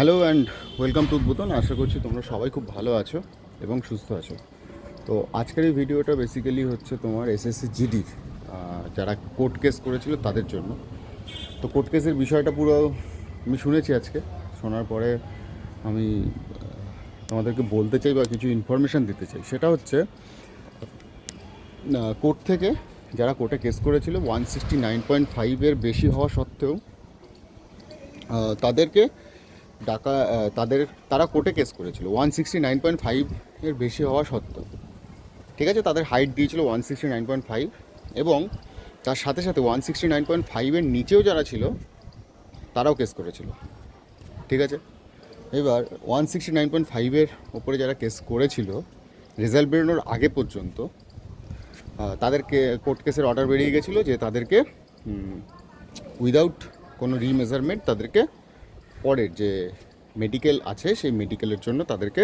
Hello and welcome to উদ্বোধন। আশা করছি তোমরা সবাই খুব ভালো আছো এবং সুস্থ আছো। তো আজকের এই ভিডিওটা বেসিক্যালি হচ্ছে তোমার এসএসসি জিডির যারা কোর্ট কেস করেছিল তাদের জন্য। তো কোর্ট কেসের বিষয়টা পুরো আমি শুনেছি আজকে। শোনার পরে আমি তোমাদেরকে বলতে চাই বা কিছু ইনফরমেশান দিতে চাই। সেটা হচ্ছে কোর্ট থেকে যারা কোর্টে কেস করেছিল ওয়ান সিক্সটি নাইন পয়েন্ট ফাইভের বেশি হওয়া সত্ত্বেও তাদেরকে ডাকা তাদের, তারা কোর্টে কেস করেছিল। One sixty nine point five এর বেশি হওয়া সত্ত্বেও। ঠিক আছে? তাদের হাইট দিয়েছিল one sixty nine point five এবং তার সাথে সাথে ওয়ান সিক্সটি নাইন পয়েন্ট ফাইভের নিচেও যারা ছিল, তারাও কেস করেছিল। ঠিক আছে? এবার ওয়ান সিক্সটি নাইন পয়েন্ট ফাইভের ওপরে যারা কেস করেছিল, রেজাল্ট বেরোনোর আগে পর্যন্ত তাদেরকে কোর্ট কেসের অর্ডার বেরিয়ে গেছিল যে তাদেরকে উইদাউট কোনো রিমেজারমেন্ট তাদেরকে পরের যে মেডিকেল আছে, সেই মেডিকেলের জন্য তাদেরকে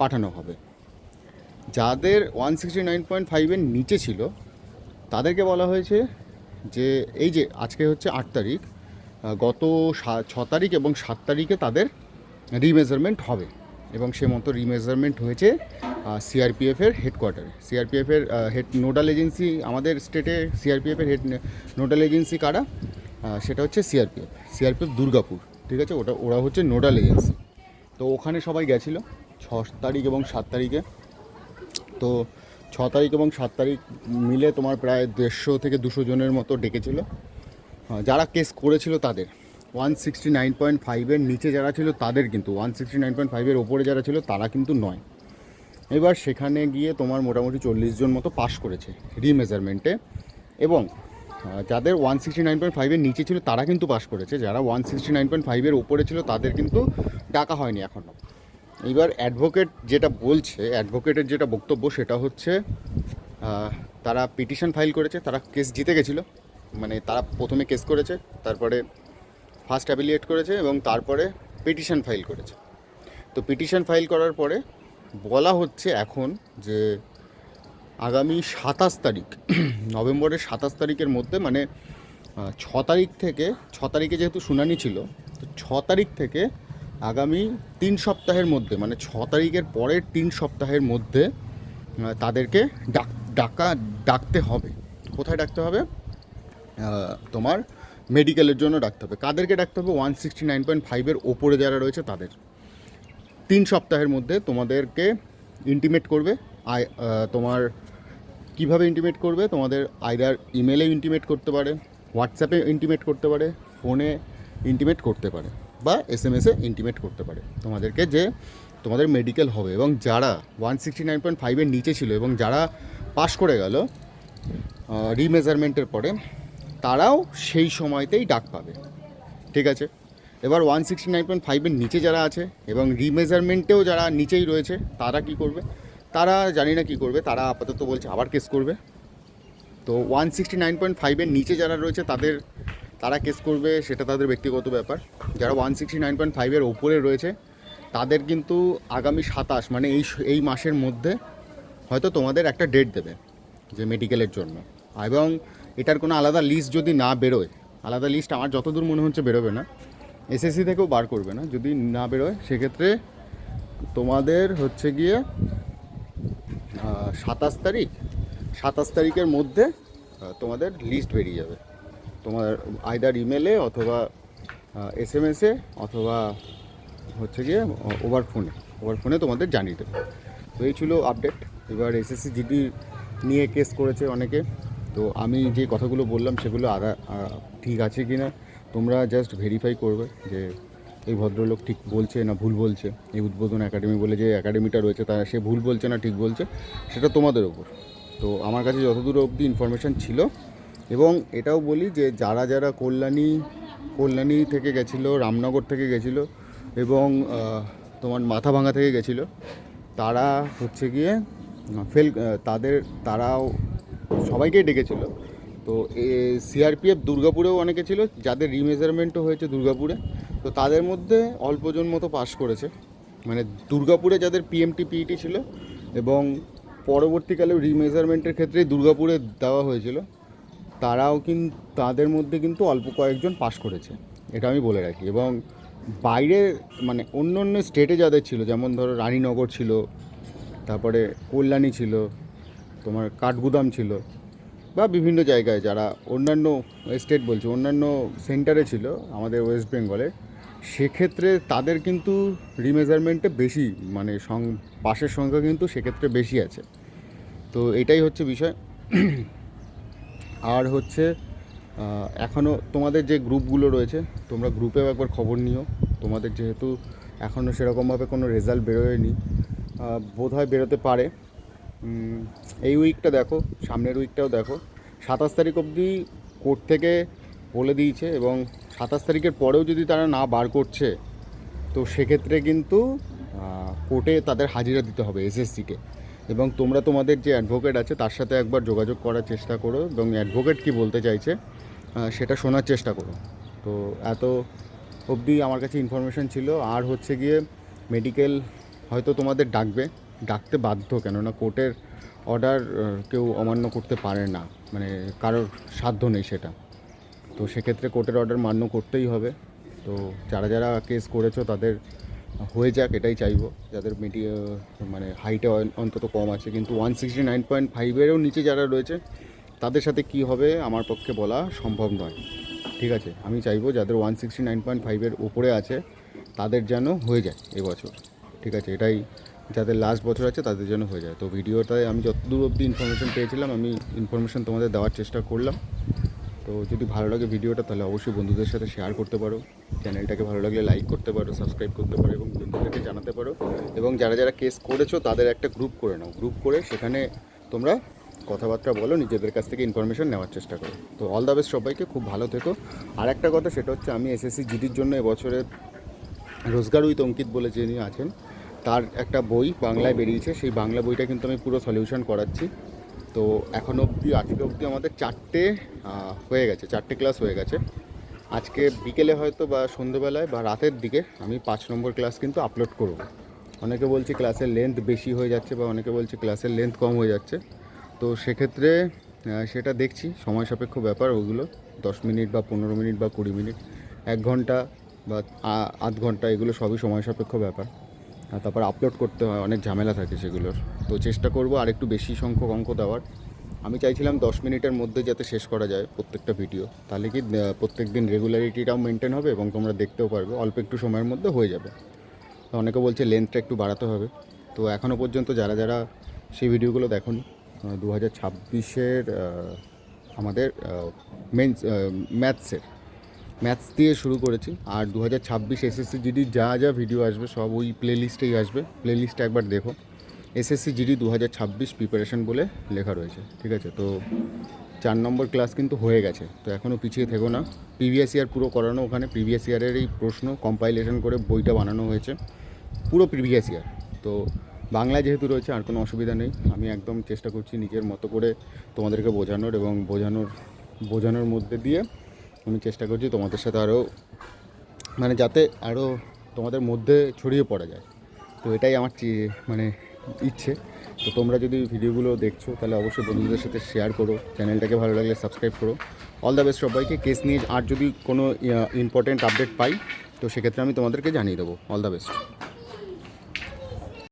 পাঠানো হবে। যাদের ওয়ান সিক্সটি নাইন পয়েন্ট ফাইভের নিচে ছিল, তাদেরকে বলা হয়েছে যে, এই যে আজকে হচ্ছে আট তারিখ গত ছ তারিখ এবং সাত তারিখে তাদের রিমেজারমেন্ট হবে এবং সে মতো রিমেজারমেন্ট হয়েছে সিআরপিএফের হেডকোয়ার্টারে সিআরপিএফের হেড নোডাল এজেন্সি আমাদের স্টেটে সিআরপিএফের হেড নোডাল এজেন্সি কারা? সেটা হচ্ছে সিআরপিএফ সিআরপিএফ দুর্গাপুর। ঠিক আছে? ওটা, ওরা হচ্ছে নোডাল এজেন্সি। তো ওখানে সবাই গেছিল, ছ তারিখ এবং সাত তারিখে। তো ছ তারিখ এবং সাত তারিখ মিলে তোমার প্রায় দেড়শো থেকে দুশো জনের মতো ডেকেছিল। যারা কেস করেছিল তাদের। ওয়ান সিক্সটি নাইন পয়েন্ট ফাইভের নিচে যারা ছিল তাদের কিন্তু, ওয়ান সিক্সটি নাইন পয়েন্ট ফাইভের ওপরে যারা ছিল তারা কিন্তু নয়। এবার সেখানে গিয়ে তোমার মোটামুটি চল্লিশ জন মতো পাশ করেছে রিমেজারমেন্টে। এবং যাদের ওয়ান সিক্সটি নাইন পয়েন্ট ফাইভের নিচে ছিল, তারা কিন্তু পাস করেছে। যারা ওয়ান সিক্সটি নাইন পয়েন্ট ফাইভের ওপরে ছিল, তাদের কিন্তু ডাকা হয়নি এখনও এবার অ্যাডভোকেট যেটা বলছে অ্যাডভোকেটের যেটা বক্তব্য, সেটা হচ্ছে তারা পিটিশন ফাইল করেছে, তারা কেস জিতে গেছিল। মানে তারা প্রথমে কেস করেছে, তারপরে ফার্স্ট অ্যাবিলিয়েট করেছে এবং তারপরে পিটিশন ফাইল করেছে। তো পিটিশন ফাইল করার পরে বলা হচ্ছে এখন যে আগামী সাতাশ তারিখ, নভেম্বরের সাতাশ তারিখের মধ্যে মানে ছ তারিখ থেকে, ছ তারিখে যেহেতু শুনানি ছিল, তো ছ তারিখ থেকে আগামী তিন সপ্তাহের মধ্যে মানে ছ তারিখের পরের তিন সপ্তাহের মধ্যে তাদেরকে ডাক, ডাকা, ডাকতে হবে। কোথায় ডাকতে হবে? তোমার মেডিকেলের জন্য ডাকতে হবে। কাদেরকে ডাকতে হবে? ওয়ান সিক্সটি নাইন পয়েন্ট ফাইভের ওপরে যারা রয়েছে তাদের। তিন সপ্তাহের মধ্যে তোমাদেরকে ইন্টিমেট করবে। আই তোমার কীভাবে ইন্টিমেট করবে? তোমাদের আইদার ইমেলে ইন্টিমেট করতে পারে হোয়াটসঅ্যাপে ইন্টিমেট করতে পারে ফোনে ইন্টিমেট করতে পারে, বা এস এম এসে ইন্টিমেট করতে পারে। তোমাদেরকে যে তোমাদের মেডিকেল হবে এবং যারা ওয়ান সিক্সটি নাইন পয়েন্ট ফাইভের নিচে ছিল এবং যারা পাস করে গেল রিমেজারমেন্টের পরে, তারাও সেই সময়তেই ডাক পাবে। ঠিক আছে? এবার ওয়ান সিক্সটি নাইন পয়েন্ট ফাইভের নিচে যারা আছে এবং রিমেজারমেন্টেও যারা নিচেই রয়েছে, তারা কি করবে? তারা জানি না কী করবে, তারা আপাতত বলছে আবার কেস করবে। তো ওয়ান সিক্সটি নাইন পয়েন্ট ফাইভের নিচে যারা রয়েছে, তাদের, তারা কেস করবে, সেটা তাদের ব্যক্তিগত ব্যাপার। যারা ওয়ান সিক্সটি নাইন পয়েন্ট ফাইভের ওপরে রয়েছে, তাদের কিন্তু আগামী সাতাশ মানে এই এই মাসের মধ্যে হয়তো তোমাদের একটা ডেট দেবে, যে মেডিকেলের জন্য। এবং এটার কোনো আলাদা লিস্ট যদি না বেরোয়, আলাদা লিস্ট আমার যতদূর মনে হচ্ছে বেরোবে না এসএসসি থেকেও বার করবে না। যদি না বেরোয়, সেক্ষেত্রে তোমাদের হচ্ছে গিয়ে সাতাশ তারিখ, সাতাশ তারিখের মধ্যে তোমাদের লিস্ট বেরিয়ে যাবে। তোমার আইদার ইমেলে অথবা এস এম এসে অথবা হচ্ছে গিয়ে ওভার ফোনে ওভার ফোনে তোমাদের জানিয়ে দেবে। তো এই ছিল আপডেট এবার এসএসসি জিডি নিয়ে কেস করেছে অনেকে। তো আমি যে কথাগুলো বললাম সেগুলো আদা ঠিক আছে কি না তোমরা জাস্ট ভেরিফাই করবে যে এই ভদ্রলোক ঠিক বলছে না ভুল বলছে? এই উদ্বোধন একাডেমি বলে যে একাডেমিটা রয়েছে তারা সে ভুল বলছে না ঠিক বলছে, সেটা তোমাদের ওপর। তো আমার কাছে যতদূর অবধি ইনফরমেশান ছিল, এবং এটাও বলি যে যারা যারা কল্যাণী কল্যাণী থেকে গেছিল, রামনগর থেকে গেছিল, এবং তোমার মাথা ভাঙা থেকে গেছিল, তারা হচ্ছে গিয়ে ফেল তাদের, তারাও সবাইকেই ডেকেছিল। তো সিআরপিএফ দুর্গাপুরেও অনেকে ছিল, যাদের রিমেজারমেন্টও হয়েছে দুর্গাপুরে তো তাদের মধ্যে অল্পজন মতো পাস করেছে। মানে দুর্গাপুরে যাদের পিএমটি পিইটি ছিল এবং পরবর্তীকালে রিমেজারমেন্টের ক্ষেত্রে দুর্গাপুরে দেওয়া হয়েছিল, তারাও কিন্তু তাদের মধ্যে কিন্তু অল্প কয়েকজন পাস করেছে, এটা আমি বলে রাখি। এবং বাইরে মানে অন্য অন্য স্টেটে যাদের ছিল, যেমন ধরো রানীনগর ছিল, তারপরে কল্যাণী ছিল, তোমার কাঠগুদাম ছিল, বা বিভিন্ন জায়গায় যারা অন্যান্য স্টেট বলছে, অন্যান্য সেন্টারে ছিল, আমাদের ওয়েস্ট বেঙ্গলে সেক্ষেত্রে তাদের কিন্তু রিমেজারমেন্টে বেশি মানে সং, পাশের সংখ্যা কিন্তু সেক্ষেত্রে বেশি আছে। তো এটাই হচ্ছে বিষয়। আর হচ্ছে এখনও তোমাদের যে গ্রুপগুলো রয়েছে, তোমরা গ্রুপেও একবার খবর নিও। তোমাদের যেহেতু এখনও সেরকমভাবে কোনো রেজাল্ট বেরোয়নি বোধ হয় বেরোতে পারে। এই উইকটা দেখো, সামনের উইকটাও দেখো। সাতাশ তারিখ অবধি কোর্ট থেকে বলে দিয়েছে এবং সাতাশ তারিখের পরেও যদি তারা না বার করছে, তো সেক্ষেত্রে কিন্তু কোর্টে তাদের হাজিরা দিতে হবে এসএসসিকে। এবং তোমরা তোমাদের যে অ্যাডভোকেট আছে, তার সাথে একবার যোগাযোগ করার চেষ্টা করো এবং অ্যাডভোকেট কি বলতে চাইছে সেটা শোনার চেষ্টা করো। তো এত অবধি আমার কাছে ইনফরমেশন ছিল। আর হচ্ছে গিয়ে মেডিকেল হয়তো তোমাদের ডাকবে। ডাকতে বাধ্য কেননা কোর্টের অর্ডার কেউ অমান্য করতে পারে না। মানে কারোর সাধ্য নেই সেটা। তো সেক্ষেত্রে কোর্টের অর্ডার মান্য করতেই হবে। তো যারা যারা কেস করেছ, তাদের হয়ে যাক, এটাই চাইব। যাদের মিডি মানে হাইটে অন্তত কম আছে। কিন্তু ওয়ান সিক্সটি নাইন পয়েন্ট ফাইভেরও নিচে যারা রয়েছে, তাদের সাথে কি হবে, আমার পক্ষে বলা সম্ভব নয়। ঠিক আছে, আমি চাইব যাদের ওয়ান সিক্সটি নাইন পয়েন্ট ফাইভের উপরে আছে, তাদের যেন হয়ে যায় এবছর। ঠিক আছে, এটাই যাদের লাস্ট বছর আছে, তাদের জন্য হয়ে যায়। তো ভিডিওটায় আমি যতদূর অবধি ইনফরমেশন পেয়েছিলাম, আমি ইনফরমেশন তোমাদের দেওয়ার চেষ্টা করলাম। তো যদি ভালো লাগে ভিডিওটা, তাহলে অবশ্যই বন্ধুদের সাথে শেয়ার করতে পারো। চ্যানেলটাকে ভালো লাগলে লাইক করতে পারো সাবস্ক্রাইব করতে পারো এবং বন্ধুদেরকে জানাতে পারো। এবং যারা যারা কেস করেছ, তাদের একটা গ্রুপ করে নাও। গ্রুপ করে সেখানে তোমরা কথাবার্তা বলো, নিজেদের কাছ থেকে ইনফরমেশন নেওয়ার চেষ্টা করো। তো অল দ্য বেস্ট সবাইকে, খুব ভালো থেকো। আর একটা কথা, সেটা হচ্ছে আমি এসএসসি জিডির জন্য এবছরের রোজগার উইথ অঙ্কিত বলে যিনি আছেন, তার একটা বই বাংলায় বেরিয়েছে। সেই বাংলা বইটা কিন্তু আমি পুরো সলিউশন করাচ্ছি। তো এখন অবধি, আজকে অবধি আমাদের চারটে হয়ে গেছে, চারটে ক্লাস হয়ে গেছে। আজকে বিকেলে হয়তো বা সন্ধেবেলায় বা রাতের দিকে আমি পাঁচ নম্বর ক্লাস কিন্তু আপলোড করব। অনেকে বলছে ক্লাসের লেন্থ বেশি হয়ে যাচ্ছে বা অনেকে বলছে ক্লাসের লেন্থ কম হয়ে যাচ্ছে। তো সেক্ষেত্রে সেটা দেখছি, সময় সাপেক্ষ ব্যাপার ওগুলো, দশ মিনিট বা পনেরো মিনিট বা কুড়ি মিনিট, এক ঘণ্টা বা আধ ঘণ্টা এগুলো সবই সময় সাপেক্ষ ব্যাপার। আর তারপর আপলোড করতে হয়, অনেক ঝামেলা থাকে সেগুলোর। তো চেষ্টা করব আর একটু বেশি সংখ্যক অঙ্ক দেওয়ার। আমি চাইছিলাম দশ মিনিটের মধ্যে যাতে শেষ করা যায় প্রত্যেকটা ভিডিও তাহলে কি প্রত্যেক দিন রেগুলারিটিটাও মেনটেন হবে এবং তোমরা দেখতেও পারবে, অল্প একটু সময়ের মধ্যে হয়ে যাবে। তো অনেকে বলছে লেন্থটা একটু বাড়াতে হবে। তো এখনও পর্যন্ত যারা যারা সেই ভিডিওগুলো দেখুন দু হাজার ছাব্বিশের আমাদের মেন্স ম্যাথসের ম্যাথস দিয়ে শুরু করেছি। আর দু হাজার ছাব্বিশ এসএসসি জিডি যা যা ভিডিও আসবে সব ওই প্লে লিস্টেই আসবে। প্লে লিস্টে একবার দেখো। এসএসসি জিডি দু হাজার ছাব্বিশ প্রিপারেশন বলে লেখা রয়েছে, ঠিক আছে? তো চার নম্বর ক্লাস কিন্তু হয়ে গেছে। তো এখনও পিছিয়ে থেকো না। প্রিভিয়াস ইয়ার পুরো করানো ওখানে। প্রিভিয়াস ইয়ারের এই প্রশ্ন কম্পাইলেশন করে বইটা বানানো হয়েছে। পুরো প্রিভিয়াস ইয়ার তো বাংলা যেহেতু রয়েছে, আর কোনো অসুবিধা নেই। আমি একদম চেষ্টা করছি নিজের মতো করে তোমাদেরকে বোঝানোর এবং বোঝানোর বোঝানোর মধ্যে দিয়ে আমি চেষ্টা করছি তোমাদের সাথে আরও মানে যাতে আরও তোমাদের মধ্যে ছড়িয়ে পড়া যায়। তো এটাই আমার মানে ইচ্ছে। তো তোমরা যদি ভিডিওগুলো দেখছ, তাহলে অবশ্যই বন্ধুদের সাথে শেয়ার করো। চ্যানেলটাকে ভালো লাগলে সাবস্ক্রাইব করো। অল দ্য বেস্ট সবাইকে। কেস নিয়ে আর যদি কোনো ইম্পর্টেন্ট আপডেট পাই, তো সেক্ষেত্রে আমি তোমাদেরকে জানিয়ে দেবো। All the best